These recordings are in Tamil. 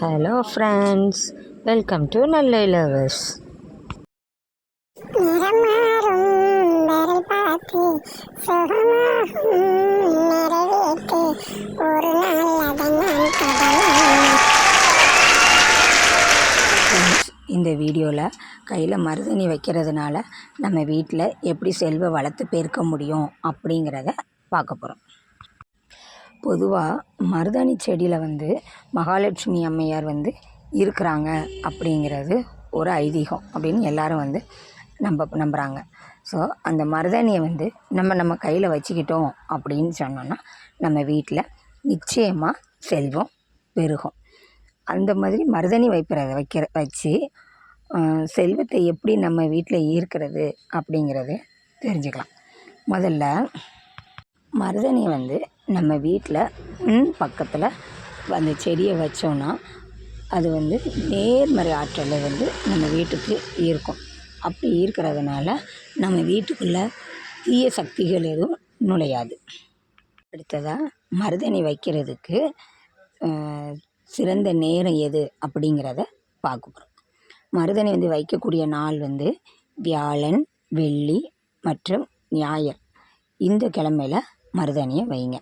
ஹலோ ஃப்ரெண்ட்ஸ் வெல்கம் டு நல்ல லவர்ஸ் இந்த வீடியோவில் கையில் மருதணி வைக்கிறதுனால நம்ம வீட்டில் எப்படி செல்வ வளர்த்து பெருக்க முடியும் அப்படிங்கிறத பார்க்க போகிறோம் பொதுவாக மருதாணி செடியில் வந்து மகாலட்சுமி அம்மையார் வந்து இருக்கிறாங்க அப்படிங்கிறது ஒரு ஐதீகம் அப்படின்னு எல்லாரும் வந்து நம்ப நம்புகிறாங்க ஸோ அந்த மருதாணியை வந்து நம்ம நம்ம கையில் வச்சுக்கிட்டோம் அப்படின்னு சொன்னோன்னா நம்ம வீட்டில் நிச்சயமாக செல்வம் பெருகும். அந்த மாதிரி மருதாணி வைக்கிறத வைக்கிற வச்சு செல்வத்தை எப்படி நம்ம வீட்டில் ஈர்க்கிறது அப்படிங்கிறது தெரிஞ்சுக்கலாம். முதல்ல மருதாணியை வந்து நம்ம வீட்டில் முன் பக்கத்தில் அந்த செடியை வச்சோன்னா அது வந்து நேர்மறை ஆற்றலை வந்து நம்ம வீட்டுக்கு ஈர்க்கும். அப்படி ஈர்க்கிறதுனால நம்ம வீட்டுக்குள்ளே தீய சக்திகள் எதுவும் நுழையாது. அடுத்ததாக மருதாணி வைக்கிறதுக்கு சிறந்த நேரம் எது அப்படிங்கிறத பார்க்க போகிறோம் மருதாணி வந்து வைக்கக்கூடிய நாள் வந்து வியாழன் வெள்ளி மற்றும் ஞாயிறு. இந்த கிழமையில மருதாணியை வைங்க.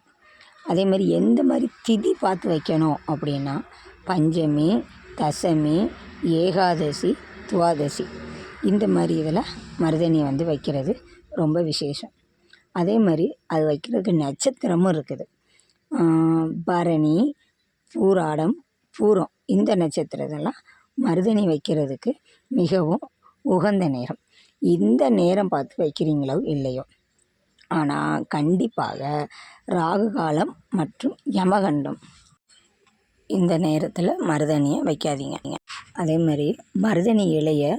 அதே மாதிரி எந்த மாதிரி திதி பார்த்து வைக்கணும் அப்படின்னா பஞ்சமி தசமி ஏகாதசி துவாதசி இந்த மாதிரி இதில் மருதாணியை வந்து வைக்கிறது ரொம்ப விசேஷம். அதே மாதிரி அது வைக்கிறதுக்கு நட்சத்திரமும் இருக்குது. பரணி பூராடம் பூரம் இந்த நட்சத்திரத்தெல்லாம் மருதாணி வைக்கிறதுக்கு மிகவும் உகந்த நேரம். இந்த நேரம் பார்த்து வைக்கிறீங்களோ இல்லையோ? ஆனால் கண்டிப்பாக ராகு காலம் மற்றும் யமகண்டம். இந்த நேரத்தில் மருதாணியை வைக்காதீங்க. அதே மாதிரி மருதாணி இலையை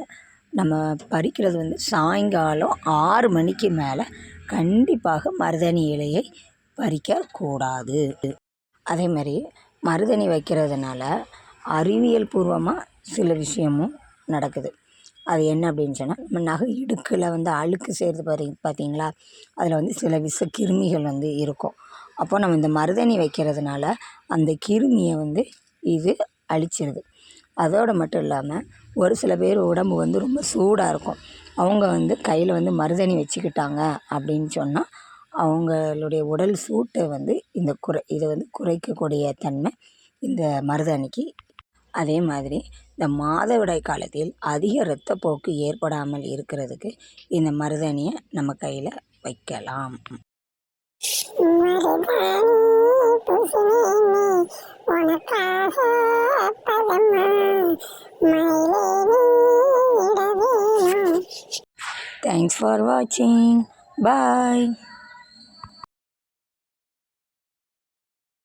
நம்ம பறிக்கிறது வந்து சாயங்காலம் ஆறு மணிக்கு மேலே கண்டிப்பாக மருதாணி இலையை பறிக்கக்கூடாது அதே மாதிரி மருதாணி வைக்கிறதுனால அறிவியல் பூர்வமாக சில விஷயமும் நடக்குது. அது என்ன அப்படின்னு சொன்னால் நம்ம நகை இடுக்கில் வந்து அழுக்கு சேர்த்து பாரு பார்த்தீங்களா அதில் வந்து சில விஷ கிருமிகள் வந்து இருக்கும். அப்போ நம்ம இந்த மருதாணி வைக்கிறதுனால அந்த கிருமியை வந்து இது அழிச்சிருது. அதோடு மட்டும் இல்லாமல் ஒரு சில பேர் உடம்பு வந்து ரொம்ப சூடாக இருக்கும். அவங்க வந்து கையில் வந்து மருதாணி வச்சுக்கிட்டாங்க அப்படின்னு சொன்னால் அவங்களுடைய உடல் சூட்டை வந்து இந்த குறை இதை வந்து குறைக்கக்கூடிய தன்மை இந்த மருதாணிக்கு அதே மாதிரி இந்த மாதவிடாய் காலத்தில் அதிக இரத்தப்போக்கு ஏற்படாமல் இருக்கிறதுக்கு இந்த மருதாணியை நம்ம கையில் வைக்கலாம். தேங்க்ஸ் ஃபார் வாட்சிங் பாய்